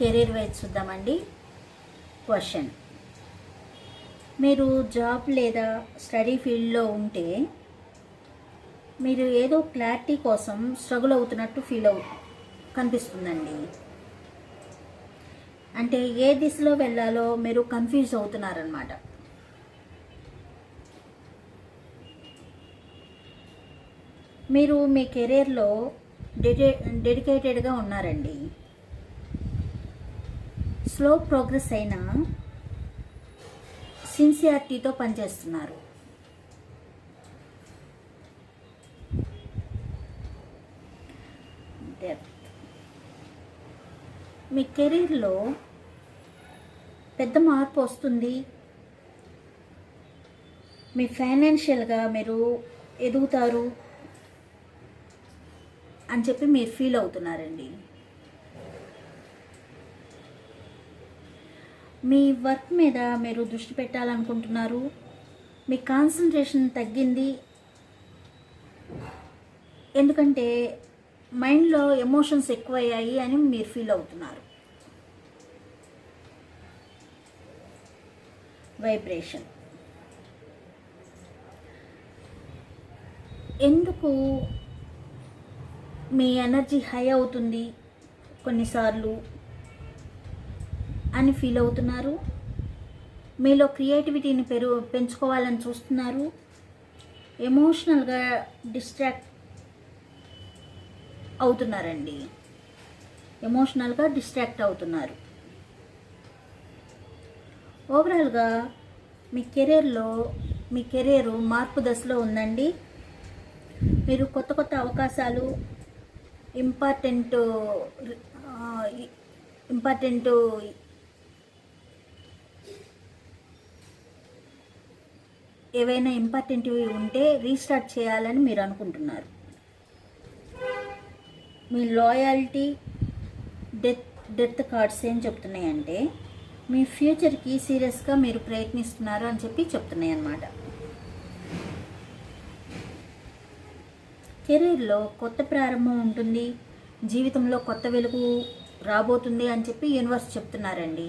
Career wise చూద్దామండి. Question. మీరు job లేదా స్టడీ ఫీల్డ్లో ఉంటే మీరు ఏదో క్లారిటీ కోసం స్ట్రగుల్ అవుతున్నట్టు ఫీల్ అవు కనిపిస్తుందండి. అంటే ఏ దిశలో వెళ్ళాలో మీరు కన్ఫ్యూజ్ అవుతున్నారనమాట మీరు మీ కెరీర్లో డెడి డెడికేటెడ్గా ఉన్నారండి. స్లో ప్రోగ్రెస్ అయినా సిన్సియారిటీతో పనిచేస్తున్నారు. డెప్త్ మీ కెరీర్లో పెద్ద మార్పు వస్తుంది. మీ ఫైనాన్షియల్గా మీరు ఎదుగుతారు అని చెప్పి మీరు ఫీల్ అవుతున్నారండి. మీ వర్క్ మీద మీరు దృష్టి పెట్టాలనుకుంటున్నారు? మీ కాన్సన్ట్రేషన్ తగ్గింది. ఎందుకంటే మైండ్లో ఎమోషన్స్ ఎక్కువయ్యాయి అని మీరు ఫీల్ అవుతున్నారు. వైబ్రేషన్. ఎందుకు మీ ఎనర్జీ హై అవుతుంది కొన్నిసార్లు? అని ఫీల్ అవుతున్నారు. మీలో క్రియేటివిటీని పెరు పెంచుకోవాలని చూస్తున్నారు. ఎమోషనల్గా డిస్ట్రాక్ట్ అవుతున్నారండి. ఎమోషనల్గా డిస్ట్రాక్ట్ అవుతున్నారు. ఓవరాల్గా మీ కెరీర్లో మీ కెరీర్ మార్పు దశలో ఉందండి. మీరు కొత్త కొత్త అవకాశాలు ఇంపార్టెంట్ ఇంపార్టెంట్ ఏవైనా ఇంపార్టెంట్వి ఉంటే రీస్టార్ట్ చేయాలని మీరు అనుకుంటున్నారు. మీ లాయాలిటీ డెత్ డెత్ కార్డ్స్ ఏం చెప్తున్నాయంటే మీ ఫ్యూచర్కి సీరియస్గా మీరు ప్రయత్నిస్తున్నారు అని చెప్పి చెప్తున్నాయి అన్నమాట కెరీర్లో కొత్త ప్రారంభం ఉంటుంది జీవితంలో కొత్త వెలుగు రాబోతుంది అని చెప్పి యూనివర్స్ చెప్తున్నారండి.